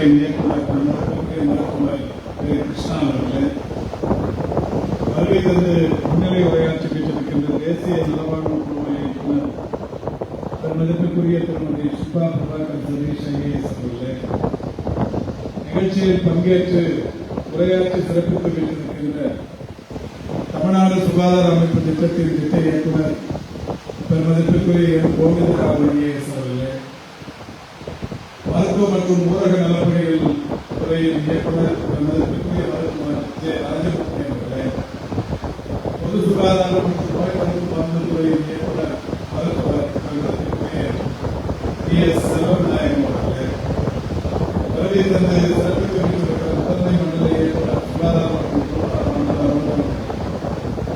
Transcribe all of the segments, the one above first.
துறையின் இயக்குனர் கிருஷ்ணா அவர்களே வருகை தந்து முன்னிலை உரையாற்றி தேசிய நலவாழ்வு குழுவின் இயக்குனர் பெருமதிப்பிற்குரிய திருமதி சுபா பிரபாகர் சதீஷ் ஐஏஎஸ் அவர்களே நிகழ்ச்சியில் பங்கேற்று உரையாற்றி சிறப்பித்து பெற்றிருக்கின்ற தமிழ்நாடு சுகாதார அமைப்பு திட்டத்தின் திட்ட இயக்குனர் பெருமதிப்பிற்குரிய என் கோவிந்தராவ் ஐஏஎஸ் மருத்துவ மற்றும் ஊரக நலப்பணிகள் துறையின் இயக்குனர் பெருமதிப்பிற்குரிய மருத்துவர் ஜே அவர்களே பொது சுகாதாரம் மற்றும் நோய் தடுப்பு மருந்து துறையின் இயக்குனர் மருத்துவர் டி எஸ் செல்வநாயகம் அவர்களே. வருகை பெற்றிருக்கிற முதன்மை மண்டல இயக்குனர் சுகாதார மற்றும் குடும்ப மண்டல அலுவலர்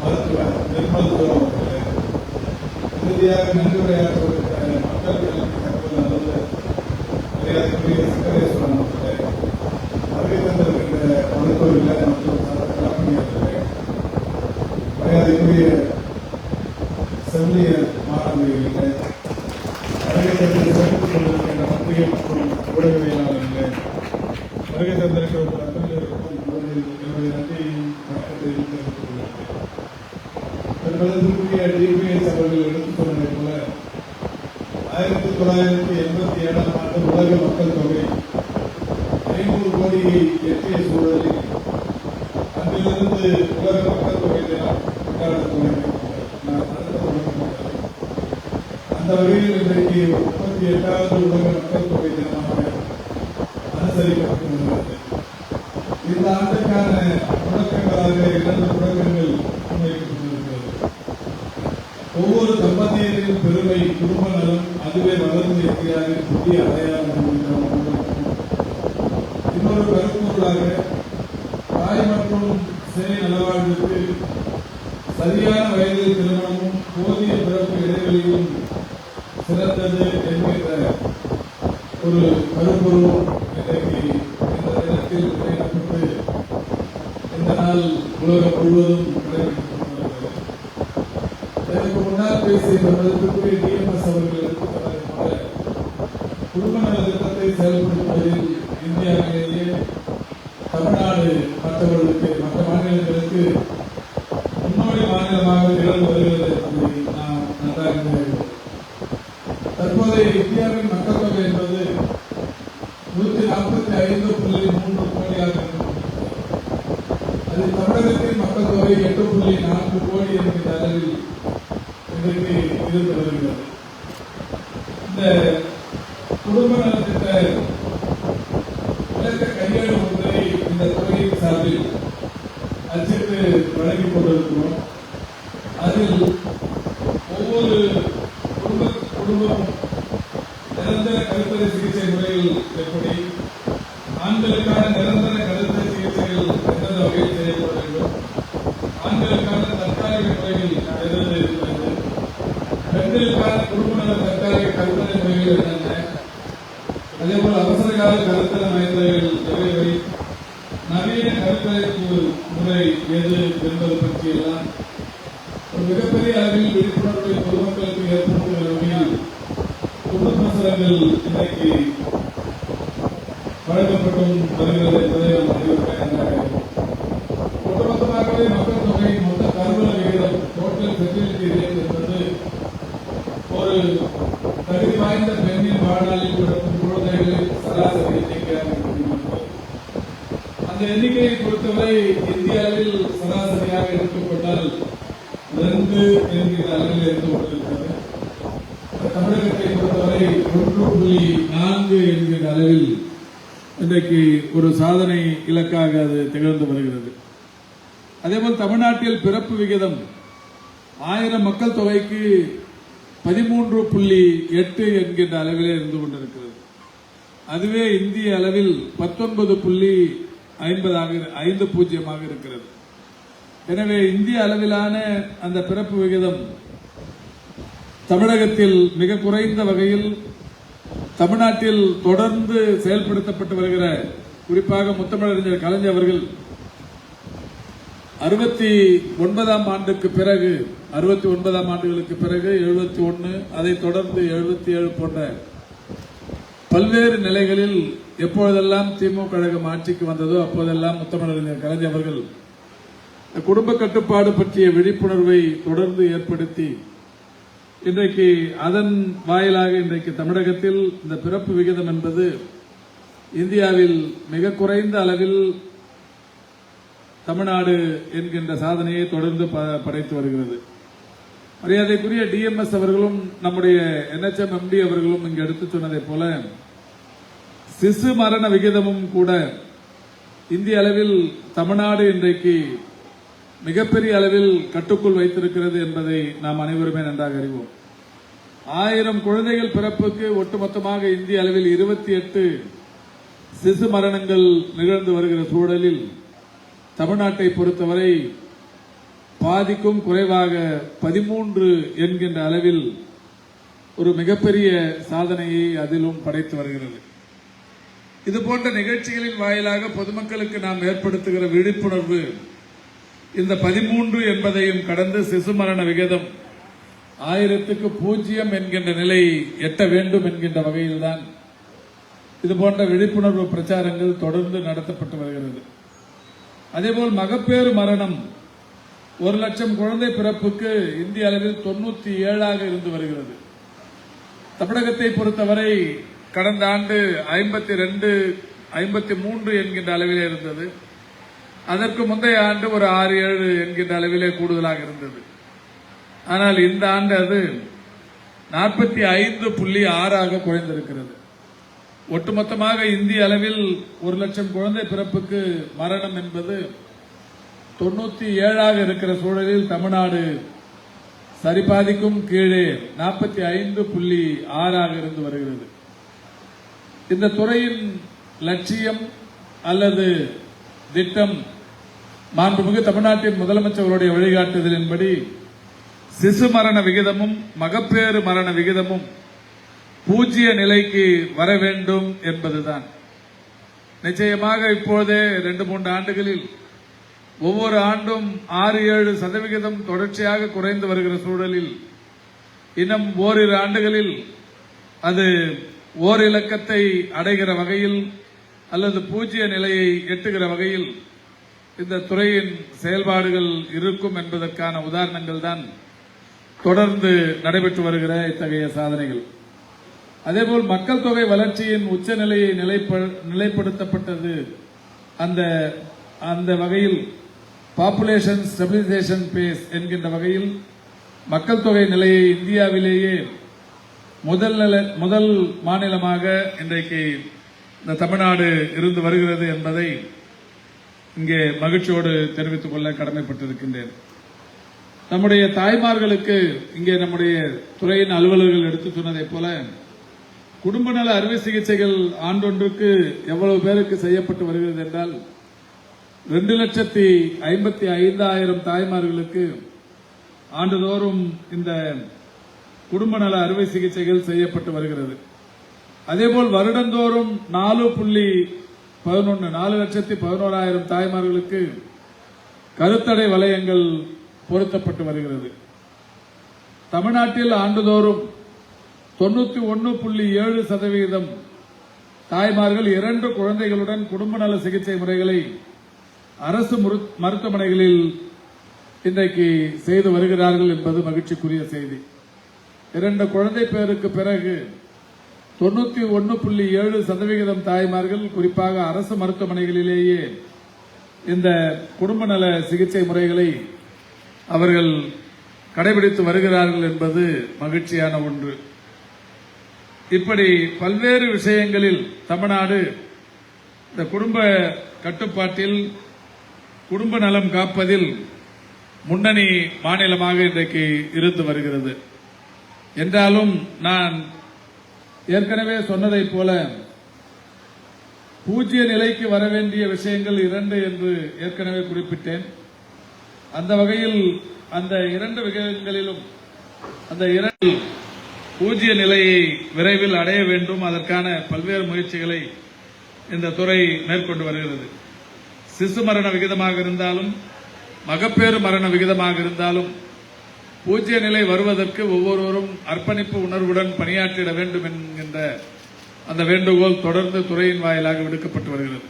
மருத்துவர் நிர்மல் துரம் அவர்களே இறுதியாக நன்றி உரையாற்றுவதற்கான மக்கள் நலன் தகவல் அலுவலர் மரியாதைக்குரிய சங்கரேஸ்வரன் அவர்களே வருகை தந்திருக்கின்ற மருத்துவர்கள் மற்றும் களப்பணியாளர்களே மரியாதைக்குரிய செவிலியர் மாணவர்களே வருகை தந்து சிறப்பித்துக் கொண்டிருக்கின்ற மத்திய மற்றும் ஊடகவியலாளர்களே வருகை தந்திருக்கிற உங்கள் அத்தனைவருக்கும் முதலில் என்னுடைய நன்றியையும் வணக்கத்தையும் தெரிவித்துக் கொள்கிறேன் பெருமளவிற்குரிய டிபிஎஸ் அவர்கள் எடுத்துக் சொன்னதை போல ஆயிரத்தி தொள்ளாயிரத்தி எண்பத்தி ஏழாம் ஆண்டு உலக மக்கள் தொகை ஐநூறு கோடியை எட்டிய சூழலில் அன்றிலிருந்து உலக மக்கள் தொகை தினம் கொண்டாட தொடங்கியிருக்கிறது. அந்த வகையில் இன்றைக்கு முப்பத்தி எட்டாவது உலக மக்கள் தொகை தினமாக அனுசரிக்கப்பட்டு வருகிறது இந்த ஆண்டுக்கான முழக்கங்களாக இரண்டு முழக்கங்கள் ஒவ்வொரு தம்பதியரின் பெருமை குடும்ப நலம் அதுவே வளர்ந்து இருக்கிறார்கள் புதிய அடையாளம் இன்னொரு கருப்பொருளாக தாய் மற்றும் சேனை நலவாழ்வுக்கு சரியான வயதில் திருமணமும் போதிய பிறப்பு இடைவெளியும் சிறந்தது என்கின்ற ஒரு கருப்பொருள் இன்றைக்கு இந்த தினத்தில் இந்த நாள் உலகம் முழுவதும் கடைபிடிக்கப்பட்டு வருகிறது இதற்கு முன்னால் பேசிய மதிப்பிற்குரிய டிஎம்எஸ் அவர்கள் எடுத்துக் குடும்ப நல திட்டத்தை செயல்படுத்துவதில் இந்தியாவிலேயே தமிழ்நாடு மற்றவர்களுக்கு மற்ற மாநிலங்களுக்கு முன்னோடி மாநிலமாக திகழ்ந்து வருகிறது என்பதை நாம் நன்றாக தற்போதைய இந்தியாவின் மக்கள் தொகை என்பது நூற்றி நாற்பத்தி ஐந்து புள்ளி மூன்று கோடியாக இருக்கிறது அதில் தமிழகத்தின் மக்கள் தொகை எட்டு புள்ளி நான்கு கோடி என்கிற அளவில் இன்றைக்கு இருந்து வருகிறது இந்த குடும்ப நலத்திட்ட விளக்க கையேடு ஒன்றை இந்த துறையின் சார்பில் அச்சிட்டு வழங்கிக் கொண்டிருக்கிறோம் அதில் ஒவ்வொரு குடும்ப குடும்பமும் நிரந்தர கருத்தடை சிகிச்சை முறைகள் எப்படி ஆண்களுக்கான நிரந்தர கருத்தடை சிகிச்சைகள் எந்தெந்த வகையில் செய்யப்பட வேண்டும் ஆண்களுக்கான தற்காலிக முறைகள் எது இருக்கிறது பெண்களுக்கான குடும்ப நல தற்காலிக கருத்தடை முறைகள் என்னென்ன அதே போல அவசரகால கால கருத்தடை மையங்கள் எவை நவீன கருத்தடைப்பு முறை எது என்பது பற்றியெல்லாம் ஒரு மிகப்பெரிய அளவில் விழிப்புணர்வை பொதுமக்களுக்கு ஏற்படுத்தும் வகையில் குடும்பசரங்கள் இன்றைக்கு வழங்கப்பட்டும் வருகிறது என்பதை நாம் அறிவிப்பேன் ஒட்டுமொத்தமாகவே மக்கள் தொகை மொத்த கருவூல விகிதம் டோட்டல் ஃபெர்டிலிட்டி ரேட் என்பது ஒரு தகுதி வாய்ந்த பெண்ணின் வாழ்நாளில் பிறக்கும் குழந்தைகளின் சராசரி எண்ணிக்கையாக அந்த எண்ணிக்கையை பொறுத்தவரை இந்தியாவில் சராசரியாக எடுத்துக்கொண்டால் ரெண்டு என்கிற அளவில் இருந்து கொண்டிருக்கிறது தமிழகத்தை பொறுத்தவரை ஒன்று புள்ளி நான்கு என்கிற அளவில் இன்றைக்கு ஒரு சாதனை இலக்காக அது திகழ்ந்து வருகிறது. அதேபோல் தமிழ்நாட்டில் பிறப்பு விகிதம் ஆயிரம் மக்கள் தொகைக்கு பதிமூன்று புள்ளி எட்டு என்கின்ற அளவிலே இருந்து கொண்டிருக்கிறது. அதுவே இந்திய அளவில் பத்தொன்பது புள்ளி ஐம்பதாக ஐந்து பூஜ்ஜியமாக இருக்கிறது. எனவே இந்திய அளவிலான அந்த பிறப்பு விகிதம் தமிழகத்தில் மிக குறைந்த வகையில் தமிழ்நாட்டில் தொடர்ந்து செயல்படுத்தப்பட்டு வருகிற குறிப்பாக முத்தமிழறிஞர் கலைஞர் அவர்கள் அறுபத்தி ஒன்பதாம் ஆண்டுக்கு பிறகு அறுபத்தி ஒன்பதாம் ஆண்டுகளுக்கு பிறகு எழுபத்தி ஒன்று அதைத் தொடர்ந்து எழுபத்தி ஏழு போன்ற பல்வேறு நிலைகளில் எப்பொழுதெல்லாம் திமுக கழகம் ஆட்சிக்கு வந்ததோ அப்போதெல்லாம் முத்தமிழறிஞர் கலைஞர் அவர்கள் இந்த குடும்ப கட்டுப்பாடு பற்றிய விழிப்புணர்வை தொடர்ந்து ஏற்படுத்தி இன்றைக்கு அதன் வாயிலாக இன்றைக்கு தமிழகத்தில் இந்த பிறப்பு விகிதம் என்பது இந்தியாவில் மிக குறைந்த அளவில் தமிழ்நாடு என்கின்ற சாதனையை தொடர்ந்து ப- படைத்து வருகிறது. மரியாதைக்குரிய டிஎம்எஸ் அவர்களும் நம்முடைய என்ஹெச்எம் எம்டி அவர்களும் இங்கு எடுத்து சொன்னதைப் போல சிசு மரண விகிதமும் கூட இந்திய அளவில் தமிழ்நாடு இன்றைக்கு மிகப்பெரிய அளவில் கட்டுக்குள் வைத்திருக்கிறது என்பதை நாம் அனைவருமே நன்றாக அறிவோம். ஆயிரம் குழந்தைகள் பிறப்புக்கு ஒட்டுமொத்தமாக இந்திய அளவில் இருபத்தி எட்டு சிசு மரணங்கள் நிகழ்ந்து வருகிற சூழலில் தமிழ்நாட்டை பொறுத்தவரை பாதிக்கும் குறைவாக பதிமூன்று என்கின்ற அளவில் ஒரு மிகப்பெரிய சாதனையை அதிலும் படைத்து வருகிறது. இது போன்ற நிகழ்ச்சிகளின் வாயிலாக பொதுமக்களுக்கு நாம் ஏற்படுத்துகிற விழிப்புணர்வு இந்த பதிமூன்று என்பதையும் கடந்து சிசு மரண விகிதம் ஆயிரத்துக்கு பூஜ்ஜியம் என்கின்ற நிலை எட்ட வேண்டும் என்கின்ற வகையில்தான் இது போன்ற விழிப்புணர்வு பிரச்சாரங்கள் தொடர்ந்து நடத்தப்பட்டு வருகிறது. அதேபோல் மகப்பேறு மரணம். ஒரு லட்சம் குழந்தை பிறப்புக்கு இந்திய அளவில் தொண்ணூத்தி ஏழாக இருந்து வருகிறது. தமிழகத்தை பொறுத்தவரை கடந்த ஆண்டு ஐம்பத்தி ரெண்டு ஐம்பத்தி மூன்று என்கின்ற அளவிலே இருந்தது. அதற்கு முந்தைய ஆண்டு ஒரு ஆறு ஏழு என்கின்ற அளவிலே கூடுதலாக இருந்தது. ஆனால் இந்த ஆண்டு அது நாற்பத்தி ஐந்து புள்ளி ஆறாக குறைந்திருக்கிறது. ஒட்டுமொத்தமாக இந்திய அளவில் ஒரு லட்சம் குழந்தை பிறப்புக்கு மரணம் என்பது தொண்ணூத்தி ஏழாக இருக்கிற சூழலில் தமிழ்நாடு சரிபாதிக்கும் கீழே நாற்பத்தி ஐந்து புள்ளி ஆறாக இருந்து வருகிறது. இந்த துறையின் லட்சியம் அல்லது திட்டம் மாண்புமிகு தமிழ்நாட்டின் முதலமைச்சர்களுடைய வழிகாட்டுதலின்படி சிசு மரண விகிதமும் மகப்பேறு மரண விகிதமும் பூஜ்ய நிலைக்கு வர வேண்டும் என்பதுதான். நிச்சயமாக இப்போதே ரெண்டு மூன்று ஆண்டுகளில் ஒவ்வொரு ஆண்டும் ஆறு ஏழு சதவிகிதம் தொடர்ச்சியாக குறைந்து வருகிற சூழலில் இன்னும் ஓரிரு ஆண்டுகளில் அது ஓரிலக்கத்தை அடைகிற வகையில் அல்லது பூஜ்ய நிலையை எட்டுகிற வகையில் இந்த துறையின் செயல்பாடுகள் இருக்கும் என்பதற்கான உதாரணங்கள் தான் தொடர்ந்து நடைபெற்று வருகிற இத்தகைய சாதனைகள். அதேபோல் மக்கள் தொகை வளர்ச்சியின் உச்சநிலையை நிலைப்ப- நிலைப்படுத்தப்பட்டது. அந்த அந்த வகையில் பாப்புலேஷன் ஸ்டெபிலைசேஷன் பேஸ் என்கின்ற வகையில் மக்கள் தொகை நிலையை இந்தியாவிலேயே முதல் நிலை முதல் மாநிலமாக இன்றைக்கு இந்த தமிழ்நாடு இருந்து வருகிறது என்பதை இங்கே மகிழ்ச்சியோடு தெரிவித்துக் கொள்ள கடமைப்பட்டிருக்கின்றேன். நம்முடைய தாய்மார்களுக்கு இங்கே நம்முடைய துறையின் அலுவலர்கள் எடுத்து சொன்னதைப் போல குடும்ப நல அறுவை சிகிச்சைகள் ஆண்டொன்றுக்கு எவ்வளவு பேருக்கு செய்யப்பட்டு வருகிறது என்றால் ரெண்டு லட்சத்தி ஐம்பத்தி ஐந்தாயிரம் தாய்மார்களுக்கு ஆண்டுதோறும் இந்த குடும்ப நல அறுவை சிகிச்சைகள் செய்யப்பட்டு வருகிறது. அதேபோல் வருடந்தோறும் நாலு புள்ளி பதினொன்று நாலு லட்சத்தி பதினோராயிரம் தாய்மார்களுக்கு கருத்தடை வளையங்கள் பொருத்தப்பட்டு வருகிறது. தமிழ்நாட்டில் ஆண்டுதோறும் தொண்ணூத்தி ஒன்னு புள்ளி ஏழு சதவீதம் தாய்மார்கள் இரண்டு குழந்தைகளுடன் குடும்ப நல சிகிச்சை முறைகளை அரசு மருத்துவமனைகளில் இன்றைக்கு செய்து வருகிறார்கள் என்பது மகிழ்ச்சிக்குரிய செய்தி. இரண்டு குழந்தை பேருக்கு பிறகு தொண்ணூத்தி ஒன்னு புள்ளி ஏழு சதவிகிதம் தாய்மார்கள் குறிப்பாக அரசு மருத்துவமனைகளிலேயே இந்த குடும்ப நல சிகிச்சை முறைகளை அவர்கள் கடைபிடித்து வருகிறார்கள் என்பது மகிழ்ச்சியான ஒன்று. இப்படி பல்வேறு விஷயங்களில் தமிழ்நாடு இந்த குடும்ப கட்டுப்பாட்டில் குடும்ப நலம் காப்பதில் முன்னணி மாநிலமாக இன்றைக்கு இருந்து வருகிறது. என்றாலும் நான் ஏற்கனவே சொன்னதைப் போல பூஜ்ய நிலைக்கு வர வேண்டிய விஷயங்கள் இரண்டு என்று ஏற்கனவே குறிப்பிட்டேன். அந்த வகையில் அந்த இரண்டு விகிதங்களிலும் அந்த இரண்டு பூஜ்ய நிலையை விரைவில் அடைய வேண்டும். அதற்கான பல்வேறு முயற்சிகளை இந்த துறை மேற்கொண்டு வருகிறது. சிசு மரண விகிதமாக இருந்தாலும் மகப்பேறு மரண விகிதமாக இருந்தாலும் பூஜ்ய நிலை வருவதற்கு ஒவ்வொருவரும் அர்ப்பணிப்பு உணர்வுடன் பணியாற்றிட வேண்டும் என்கின்ற அந்த வேண்டுகோள் தொடர்ந்து துறையின் வாயிலாக விடுக்கப்பட்டு வருகிறது.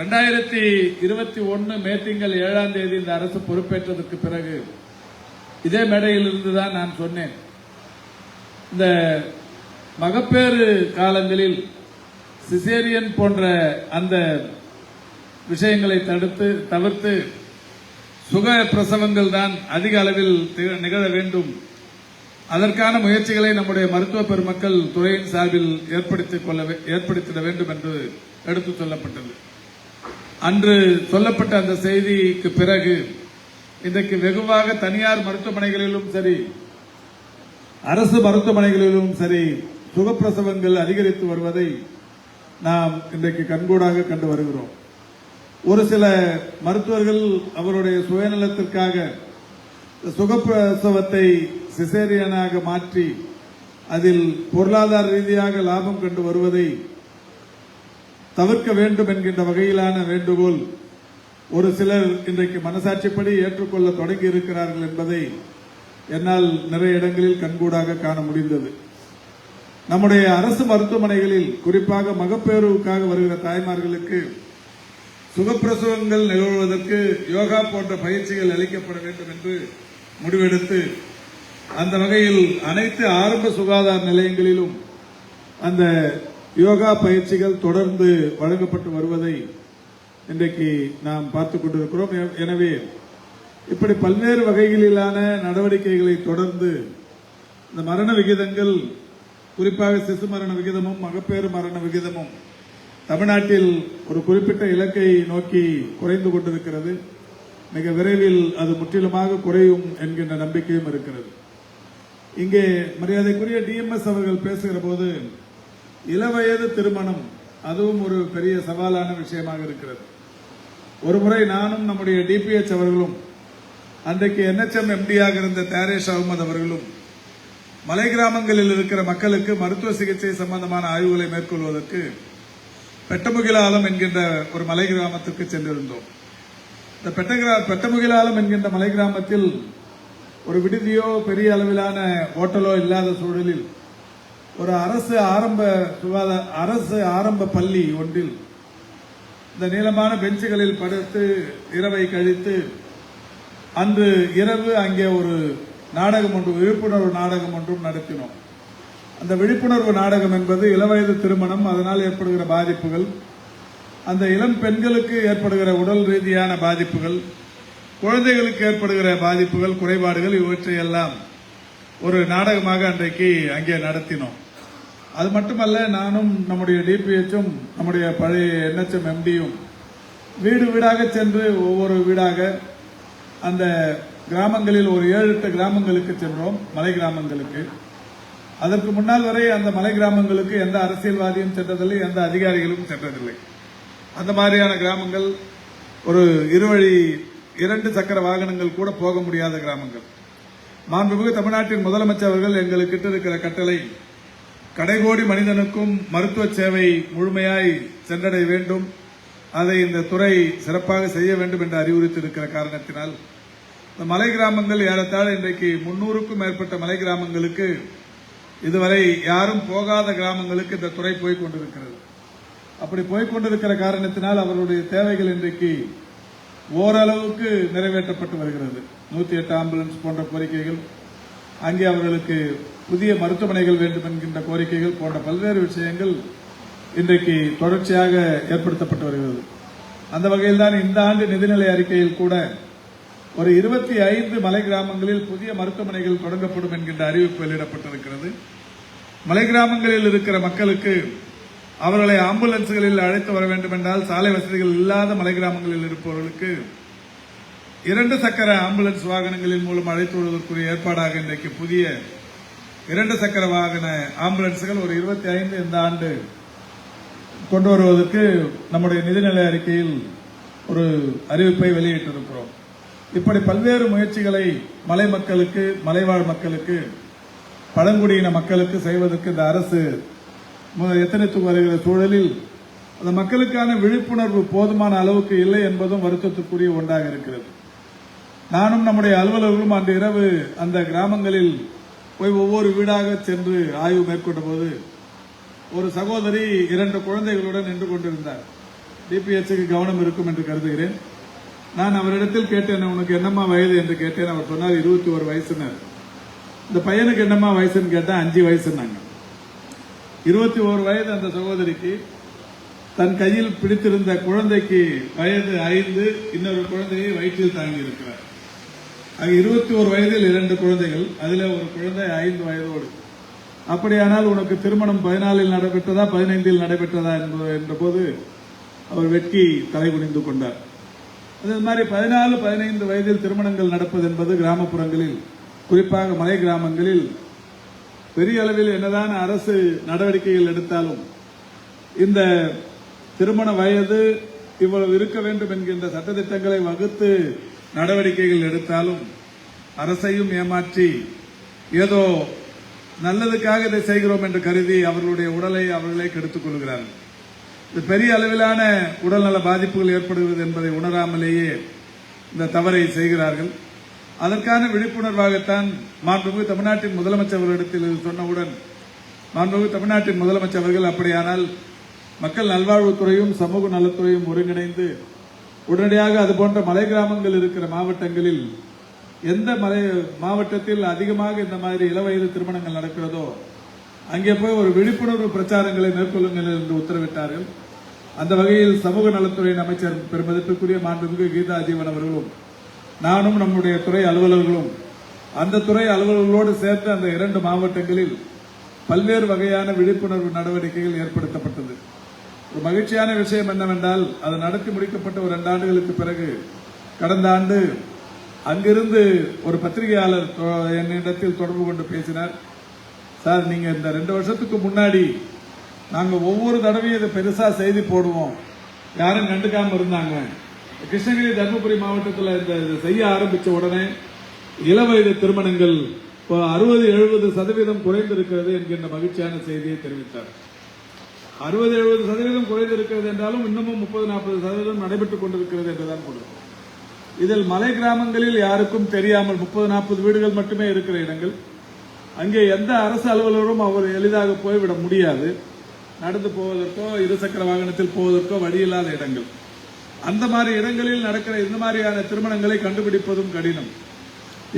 ரெண்டாயிரத்தி இருபத்தி ஒன்று மே திங்கள் ஏழாம் தேதி இந்த அரசு பொறுப்பேற்றதற்கு பிறகு இதே மேடையிலிருந்து தான் நான் சொன்னேன். இந்த மகப்பேறு காலங்களில் சிசேரியன் போன்ற அந்த விஷயங்களை தடுத்து தவிர்த்து சுக பிரசவங்கள் தான் அதிக அளவில் திக- நிகழ வேண்டும். அதற்கான முயற்சிகளை நம்முடைய மருத்துவ பெருமக்கள் துறையின் சார்பில் ஏற்படுத்திக் கொள்ள வே- ஏற்படுத்திட வேண்டும் என்று எடுத்துச் சொல்லப்பட்டது. அன்று சொல்லப்பட்ட அந்த செய்திக்கு பிறகு இன்றைக்கு வெகுவாக தனியார் மருத்துவமனைகளிலும் சரி அரசு மருத்துவமனைகளிலும் சரி சுகப்பிரசவங்கள் அதிகரித்து வருவதை நாம் இன்றைக்கு கண்கூடாக கண்டு வருகிறோம். ஒரு சில மருத்துவர்கள் அவருடைய சுயநலத்திற்காக சுகப்பிரசவத்தை சிசேரியனாக மாற்றி அதில் பொருளாதார ரீதியாக லாபம் கண்டு வருவதை தவிர்க்க வேண்டும் என்கின்ற வகையிலான வேண்டுகோள் ஒரு சிலர் இன்றைக்கு மனசாட்சிப்படி ஏற்றுக்கொள்ள தொடங்கி இருக்கிறார்கள் என்பதை என்னால் நிறைய இடங்களில் கண்கூடாக காண முடிந்தது. நம்முடைய அரசு மருத்துவமனைகளில் குறிப்பாக மகப்பேறுவுக்காக வருகிற தாய்மார்களுக்கு சுகப்பிரசவங்கள் நிகழ்வதற்கு யோகா போன்ற பயிற்சிகள் அளிக்கப்பட வேண்டும் என்று முடிவெடுத்து அந்த வகையில் அனைத்து ஆரம்ப சுகாதார நிலையங்களிலும் அந்த யோகா பயிற்சிகள் தொடர்ந்து வழங்கப்பட்டு வருவதை இன்றைக்கு நாம் பார்த்துக் கொண்டிருக்கிறோம். எனவே இப்படி பல்வேறு வகைகளிலான நடவடிக்கைகளை தொடர்ந்து இந்த மரண விகிதங்கள் குறிப்பாக சிசு மரண விகிதமும் மகப்பேறு மரண விகிதமும் தமிழ்நாட்டில் ஒரு குறிப்பிட்ட இலக்கை நோக்கி குறைந்து கொண்டிருக்கிறது. மிக விரைவில் அது முற்றிலுமாக குறையும் என்கின்ற நம்பிக்கையும் இருக்கிறது. இங்கே மரியாதைக்குரிய டிஎம்எஸ் அவர்கள் பேசுகிற போது இளவயது திருமணம் அதுவும் ஒரு பெரிய சவாலான விஷயமாக இருக்கிறது. ஒரு முறை நானும் நம்முடைய டிபிஎச் அவர்களும் அன்றைக்கு என்எச்எம் எம்டியாக இருந்த தயாரேஷ் அகமது அவர்களும் மலை கிராமங்களில் இருக்கிற மக்களுக்கு மருத்துவ சிகிச்சை சம்பந்தமான ஆய்வுகளை மேற்கொள்வதற்கு பெட்டமுகிலாலம் என்கின்ற ஒரு மலை கிராமத்துக்கு சென்றிருந்தோம். இந்த பெட்டகிரா பெட்டமுகிலாலம் என்கின்ற மலை கிராமத்தில் ஒரு விடுதியோ பெரிய அளவிலான ஓட்டலோ இல்லாத சூழலில் ஒரு அரசு ஆரம்ப சுகாதார அரசு ஆரம்ப பள்ளி ஒன்றில் இந்த நீளமான பெஞ்சுகளில் படுத்து இரவை கழித்து அன்று இரவு அங்கே ஒரு நாடகம் ஒன்று விழிப்புணர்வு நாடகம் ஒன்றும் நடத்தினோம். அந்த விழிப்புணர்வு நாடகம் என்பது இளவயது திருமணம் அதனால் ஏற்படுகிற பாதிப்புகள் அந்த இளம் பெண்களுக்கு ஏற்படுகிற உடல் ரீதியான பாதிப்புகள் குழந்தைகளுக்கு ஏற்படுகிற பாதிப்புகள் குறைபாடுகள் இவற்றையெல்லாம் ஒரு நாடகமாக அன்றைக்கு அங்கே நடத்தினோம். அது மட்டுமல்ல நானும் நம்முடைய டிபிஹெச்சும் நம்முடைய பழைய என்எச்எம் எம்டியும் வீடு வீடாக சென்று ஒவ்வொரு வீடாக அந்த கிராமங்களில் ஒரு ஏழு எட்டு கிராமங்களுக்கு சென்றோம் மலை கிராமங்களுக்கு. அதற்கு முன்னால் வரை அந்த மலை கிராமங்களுக்கு எந்த அரசியல்வாதியும் சென்றதில்லை எந்த அதிகாரிகளும் சென்றதில்லை. அந்த மாதிரியான கிராமங்கள் ஒரு இருவழி இரண்டு சக்கர வாகனங்கள் கூட போக முடியாத கிராமங்கள். மாண்புமிகு தமிழ்நாட்டின் முதலமைச்சர் அவர்கள் எங்களுக்கு இருக்கிற கட்டளை கடைகோடி மனிதனுக்கும் மருத்துவ சேவை முழுமையாய் சென்றடைய வேண்டும். அதை இந்த துறை சிறப்பாக செய்ய வேண்டும் என்று அறிவுறுத்தியிருக்கிற காரணத்தினால் இந்த மலை கிராமங்கள் ஏறத்தாழ இன்றைக்கு முன்னூறுக்கும் மேற்பட்ட மலை கிராமங்களுக்கு இதுவரை யாரும் போகாத கிராமங்களுக்கு இந்த துறை போய் கொண்டிருக்கிறது. அப்படி போய் கொண்டிருக்கிற காரணத்தினால் அவர்களுடைய தேவைகள் இன்றைக்கு ஓரளவுக்கு நிறைவேற்றப்பட்டு வருகிறது. நூத்தி எட்டு ஆம்புலன்ஸ் போன்ற கோரிக்கைகள் அங்கே அவர்களுக்கு புதிய மருத்துவமனைகள் வேண்டும் என்கின்ற கோரிக்கைகள் போன்ற பல்வேறு விஷயங்கள் இன்றைக்கு தொடர்ச்சியாக ஏற்படுத்தப்பட்டு வருகிறது. அந்த வகையில் தான் இந்த ஆண்டு நிதிநிலை அறிக்கையில் கூட ஒரு இருபத்தி ஐந்து மலை கிராமங்களில் புதிய மருத்துவமனைகள் தொடங்கப்படும் என்கின்ற அறிவிப்பு வெளியிடப்பட்டிருக்கிறது. மலை கிராமங்களில் இருக்கிற மக்களுக்கு அவர்களை ஆம்புலன்ஸ்களில் அழைத்து வர வேண்டும் என்றால் சாலை வசதிகள் இல்லாத மலை கிராமங்களில் இருப்பவர்களுக்கு இரண்டு சக்கர ஆம்புலன்ஸ் வாகனங்களின் மூலம் அழைத்து வருவதற்குரிய ஏற்பாடாக இன்றைக்கு புதிய இரண்டு சக்கர வாகன ஆம்புலன்ஸ்கள் ஒரு இருபத்தி ஐந்து இந்த ஆண்டு கொண்டு வருவதற்கு நம்முடைய நிதிநிலை அறிக்கையில் ஒரு அறிவிப்பை வெளியிட்டிருக்கிறோம். இப்படி பல்வேறு முயற்சிகளை மலை மக்களுக்கு மலைவாழ் மக்களுக்கு பழங்குடியின மக்களுக்கு செய்வதற்கு இந்த அரசு எத்தனைத்து வருகிற சூழலில் அந்த மக்களுக்கான விழிப்புணர்வு போதுமான அளவுக்கு இல்லை என்பதும் வருத்தத்துக்குரிய ஒன்றாக இருக்கிறது. நானும் நம்முடைய அலுவலர்களும் அன்று இரவு அந்த கிராமங்களில் போய் ஒவ்வொரு வீடாக சென்று ஆய்வு மேற்கொண்ட போது ஒரு சகோதரி இரண்டு குழந்தைகளுடன் நின்று கொண்டிருந்தார். டிபிஎஸ்க்கு கவனம் இருக்கும் என்று கருதுகிறேன். நான் அவரிடத்தில் கேட்டேன் உனக்கு என்னம்மா வயது? என்று கேட்டேன். அவர் சொன்னார் இருபத்தி ஒரு வயசுனர் இந்த பையனுக்கு என்னம்மா வயசுன்னு கேட்டால் அஞ்சு வயசுனாங்க இருபத்தி ஓரு வயது அந்த சகோதரிக்கு தன் கையில் பிடித்திருந்த குழந்தைக்கு வயது ஐந்து இன்னொரு குழந்தையை வயிற்றில் தாங்கி இருக்கிறார். ஆக இருபத்தி ஒரு வயதில் இரண்டு குழந்தைகள் அதில் ஒரு குழந்தை ஐந்து வயதோடு. அப்படியானால் உனக்கு திருமணம் பதினாலில் நடைபெற்றதா பதினைந்தில் நடைபெற்றதா என்பது என்ற போது அவர் வெட்கி தலை குனிந்து கொண்டார். அதே மாதிரி பதினாலு பதினைந்து வயதில் திருமணங்கள் நடப்பது என்பது கிராமப்புறங்களில் குறிப்பாக மலை கிராமங்களில் பெரிய அளவில் என்னதான் அரசு நடவடிக்கைகள் எடுத்தாலும் இந்த திருமண வயது இவ்வளவு இருக்க வேண்டும் என்கின்ற சட்டத்திட்டங்களை வகுத்து நடவடிக்கைகள் எடுத்தாலும் அரசையும் ஏமாற்றி ஏதோ நல்லதுக்காக இதை செய்கிறோம் என்று கருதி அவர்களுடைய உடலை அவர்களே கெடுத்துக் கொள்கிறார்கள். இது பெரிய அளவிலான உடல்நல பாதிப்புகள் ஏற்படுகிறது என்பதை உணராமலேயே இந்த தவறை செய்கிறார்கள். அதற்கான விழிப்புணர்வாகத்தான் மாண்புமிகு தமிழ்நாட்டின் முதலமைச்சர் அவர்களிடத்தில் இது சொன்னவுடன் மாண்புமிகு தமிழ்நாட்டின் முதலமைச்சர் அவர்கள் அப்படியானால் மக்கள் நல்வாழ்வுத்துறையும் சமூக நலத்துறையும் ஒருங்கிணைந்து உடனடியாக அதுபோன்ற மலை கிராமங்கள் இருக்கிற மாவட்டங்களில் எந்த மலை மாவட்டத்தில் அதிகமாக இந்த மாதிரி இளவயது திருமணங்கள் நடக்கிறதோ அங்கே போய் ஒரு விழிப்புணர்வு பிரச்சாரங்களை மேற்கொள்ளுங்கள் என்று உத்தரவிட்டார்கள். அந்த வகையில் சமூக நலத்துறையின் அமைச்சர் பெருமதிப்பிற்குரிய மாண்புமிகு கீதா ஜீவன் அவர்களும் நானும் நம்முடைய துறை அலுவலர்களும் அந்த துறை அலுவலர்களோடு சேர்த்து அந்த இரண்டு மாவட்டங்களில் பல்வேறு வகையான விழிப்புணர்வு நடவடிக்கைகள் ஏற்படுத்தப்பட்டது. ஒரு மகிழ்ச்சியான விஷயம் என்னவென்றால் அது நடத்தி முடிக்கப்பட்ட ஒரு ரெண்டு ஆண்டுகளுக்கு பிறகு கடந்த ஆண்டு அங்கிருந்து ஒரு பத்திரிகையாளர் என்னிடத்தில் தொடர்பு கொண்டு பேசினார். சார் நீங்கள் இந்த ரெண்டு வருஷத்துக்கு முன்னாடி நாங்கள் ஒவ்வொரு தடவையும் இதை பெருசாக செய்தி போடுவோம். யாரும் கண்டுக்காமல் இருந்தாங்க. கிருஷ்ணகிரி தருமபுரி மாவட்டத்தில் இந்த இதை செய்ய ஆரம்பித்த உடனே இளவயது திருமணங்கள் இப்போ அறுபது எழுபது சதவீதம் குறைந்திருக்கிறது என்கின்ற மகிழ்ச்சியான செய்தியை தெரிவித்தார். அறுபது எழுபது சதவீதம் குறைந்திருக்கிறது என்றாலும் இன்னமும் முப்பது நாற்பது சதவீதம் நடைபெற்றுக் கொண்டிருக்கிறது என்றுதான் கொடுக்கும் இதில் மலை கிராமங்களில் யாருக்கும் தெரியாமல் முப்பது நாற்பது வீடுகள் மட்டுமே இருக்கிற இடங்கள். அங்கே எந்த அரசு அலுவலரும் அவர் எளிதாக போய்விட முடியாது. நடந்து போவதற்கோ இருசக்கர வாகனத்தில் போவதற்கோ வழியில்லாத இடங்கள். அந்த மாதிரி இடங்களில் நடக்கிற இந்த மாதிரியான திருமணங்களை கண்டுபிடிப்பதும் கடினம்.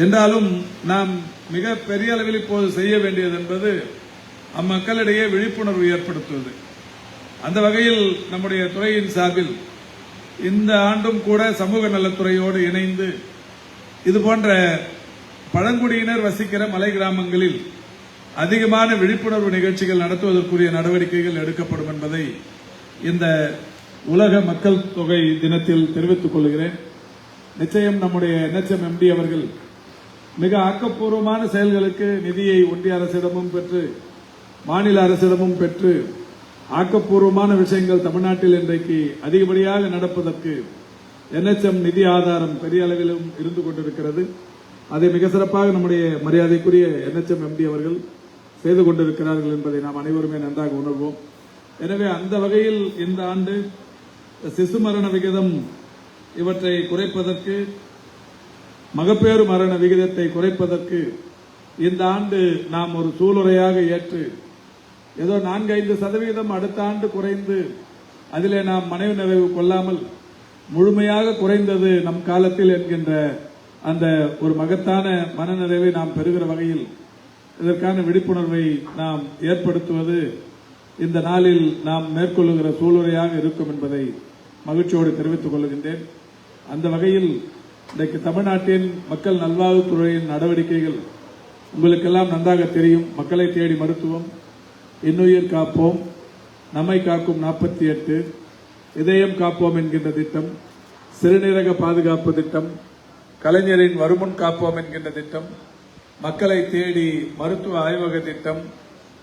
என்றாலும் நாம் மிக பெரிய அளவில் இப்போது செய்ய வேண்டியது என்பது அம்மக்களிடையே விழிப்புணர்வு ஏற்படுத்துவது. அந்த வகையில் நம்முடைய துறையின் சார்பில் இந்த ஆண்டும் கூட சமூக நலத்துறையோடு இணைந்து இது போன்ற பழங்குடியினர் வசிக்கிற மலை கிராமங்களில் அதிகமான விழிப்புணர்வு நிகழ்ச்சிகள் நடத்துவதற்குரிய நடவடிக்கைகள் எடுக்கப்படும் என்பதை இந்த உலக மக்கள் தொகை தினத்தில் தெரிவித்துக் கொள்கிறேன். நிச்சயம் நம்முடைய என்எச்எம் எம்டி அவர்கள் மிக ஆக்கப்பூர்வமான செயல்களுக்கு நிதியை ஒன்றிய அரசிடமும் பெற்று மாநில அரசிடமும் பெற்று ஆக்கப்பூர்வமான விஷயங்கள் தமிழ்நாட்டில் இன்றைக்கு அதிகப்படியாக நடப்பதற்கு என்எச்எம் நிதி ஆதாரம் பெரிய அளவிலும் இருந்து கொண்டிருக்கிறது. அதை மிக சிறப்பாக நம்முடைய மரியாதைக்குரிய என்எச்எம் எம்டி அவர்கள் செய்து கொண்டிருக்கிறார்கள் என்பதை நாம் அனைவருமே நன்றாக உணர்வோம். எனவே அந்த வகையில் இந்த ஆண்டு சிசு மரண விகிதம் இவற்றை குறைப்பதற்கு மகப்பேறு மரண விகிதத்தை குறைப்பதற்கு இந்த ஆண்டு நாம் ஒரு சூளுரையாக ஏற்று ஏதோ நான்கு ஐந்து சதவீதம் அடுத்த ஆண்டு குறைந்து அதிலே நாம் மனைவி நிறைவு கொள்ளாமல் முழுமையாக குறைந்தது நம் காலத்தில் என்கின்ற அந்த ஒரு மகத்தான மனநிறைவை நாம் பெறுகிற வகையில் இதற்கான விழிப்புணர்வை நாம் ஏற்படுத்துவது இந்த நாளில் நாம் மேற்கொள்ளுகிற சூழ்நிலையாக இருக்கும் என்பதை மகிழ்ச்சியோடு தெரிவித்துக் கொள்கின்றேன். அந்த வகையில் இன்றைக்கு தமிழ்நாட்டின் மக்கள் நல்வாழ்வுத்துறையின் நடவடிக்கைகள் உங்களுக்கெல்லாம் நன்றாக தெரியும். மக்களை தேடி மருத்துவம் இன்னுயிர் காப்போம் நம்மை காக்கும் நாற்பத்தி எட்டு இதயம் காப்போம் என்கின்ற திட்டம் சிறுநீரக பாதுகாப்பு திட்டம் கலைஞரின் வருமுன் காப்போம் என்கின்ற திட்டம் மக்களை தேடி மருத்துவ ஆய்வக திட்டம்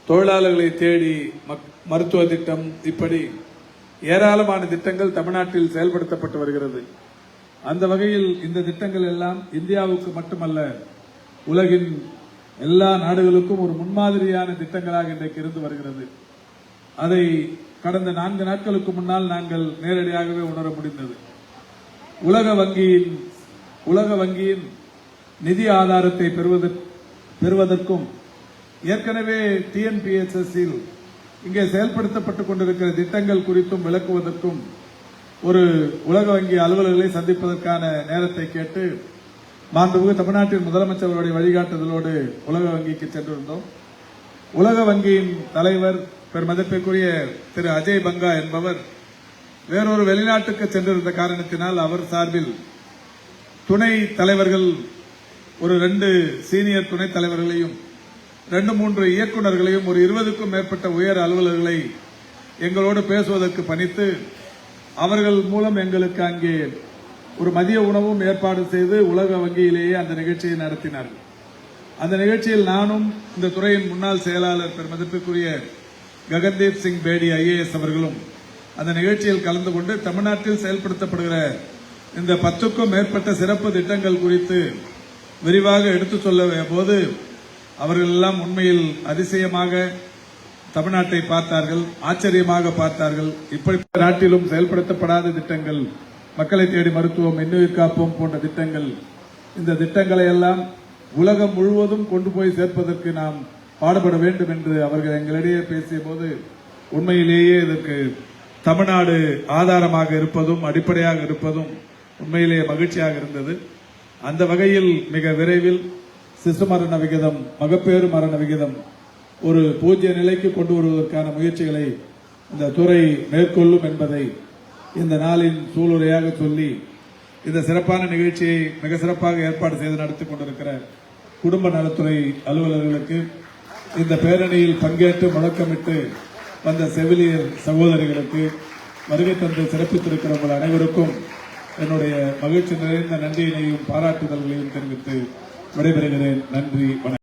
தொழிலாளர்களை தேடி மக்- மருத்துவ திட்டம் இப்படி ஏராளமான திட்டங்கள் தமிழ்நாட்டில் செயல்படுத்தப்பட்டு வருகிறது. அந்த வகையில் இந்த திட்டங்கள் எல்லாம் இந்தியாவுக்கு மட்டுமல்ல உலகின் எல்லா நாடுகளுக்கும் ஒரு முன்மாதிரியான திட்டங்களாக இன்றைக்கு இருந்து வருகிறது. அதை கடந்த நான்கு நாட்களுக்கு முன்னால் நாங்கள் நேரடியாகவே உணர முடிந்தது. உலக வங்கியின் உலக வங்கியின் நிதி ஆதாரத்தை பெறுவது பெறுவதற்கும் ஏற்கனவே டிஎன்பிஎஸ்எஸ்ஸில் இங்கே செயல்படுத்தப்பட்டுக் கொண்டிருக்கிற திட்டங்கள் குறித்தும் விளக்குவதற்கும் ஒரு உலக வங்கி அலுவலர்களை சந்திப்பதற்கான நேரத்தை கேட்டு மாண்புமிகு தமிழ்நாட்டின் முதலமைச்சர்களுடைய வழிகாட்டுதலோடு உலக வங்கிக்கு சென்றிருந்தோம். உலக வங்கியின் தலைவர் பெருமதிப்பிற்குரிய திரு அஜய் பங்கா என்பவர் வேறொரு வெளிநாட்டுக்கு சென்றிருந்த காரணத்தினால் அவர் சார்பில் துணை தலைவர்கள் ஒரு ரெண்டு சீனியர் துணைத் தலைவர்களையும் ரெண்டு மூன்று இயக்குநர்களையும் ஒரு இருபதுக்கும் மேற்பட்ட உயர் அலுவலர்களை எங்களோடு பேசுவதற்கு பணித்து அவர்கள் மூலம் எங்களுக்கு அங்கே ஒரு மதிய உணவும் ஏற்பாடு செய்து உலக வங்கியிலேயே அந்த நிகழ்ச்சியை நடத்தினார்கள். அந்த நிகழ்ச்சியில் நானும் இந்த துறையின் முன்னாள் செயலாளர் பெருமதிப்பிற்குரிய ககன்தீப் சிங் பேடி ஐஏஎஸ் அவர்களும் அந்த நிகழ்ச்சியில் கலந்து கொண்டு தமிழ்நாட்டில் செயல்படுத்தப்படுகிற இந்த பத்துக்கும் மேற்பட்ட சிறப்பு திட்டங்கள் குறித்து விரிவாக எடுத்துச் சொல்ல போது அவர்கள் எல்லாம் உண்மையில் அதிசயமாக தமிழ்நாட்டை பார்த்தார்கள் ஆச்சரியமாக பார்த்தார்கள். இப்படி நாட்டிலும் செயல்படுத்தப்படாத திட்டங்கள் மக்களை தேடி மருத்துவம் இன்னுயிர் காப்போம் போன்ற திட்டங்கள். இந்த திட்டங்களை எல்லாம் உலகம் முழுவதும் கொண்டு போய் சேர்ப்பதற்கு நாம் பாடுபட வேண்டும் என்று அவர்கள் எங்களிடையே பேசிய போது உண்மையிலேயே இதற்கு தமிழ்நாடு ஆதாரமாக இருப்பதும் அடிப்படையாக இருப்பதும் உண்மையிலேயே மகிழ்ச்சியாக இருந்தது. அந்த வகையில் மிக விரைவில் சிசு மரண விகிதம் மகப்பேறு மரண விகிதம் ஒரு பூஜ்ய நிலைக்கு கொண்டு வருவதற்கான முயற்சிகளை இந்த துறை மேற்கொள்ளும் என்பதை இந்த நாளின் சூளுரையாக சொல்லி இந்த சிறப்பான நிகழ்ச்சியை மிக சிறப்பாக ஏற்பாடு செய்து நடத்தி கொண்டிருக்கிற குடும்ப நலத்துறை அலுவலர்களுக்கு இந்த பேரணியில் பங்கேற்று முழக்கமிட்டு வந்த செவிலியர் சகோதரிகளுக்கு வருகை தந்து சிறப்பித்திருக்கிற உங்கள் அனைவருக்கும் என்னுடைய மகிழ்ச்சி நிறைந்த நன்றியினையும் பாராட்டுதல்களையும் தெரிவித்து விடைபெறுகிறேன். நன்றி வணக்கம்.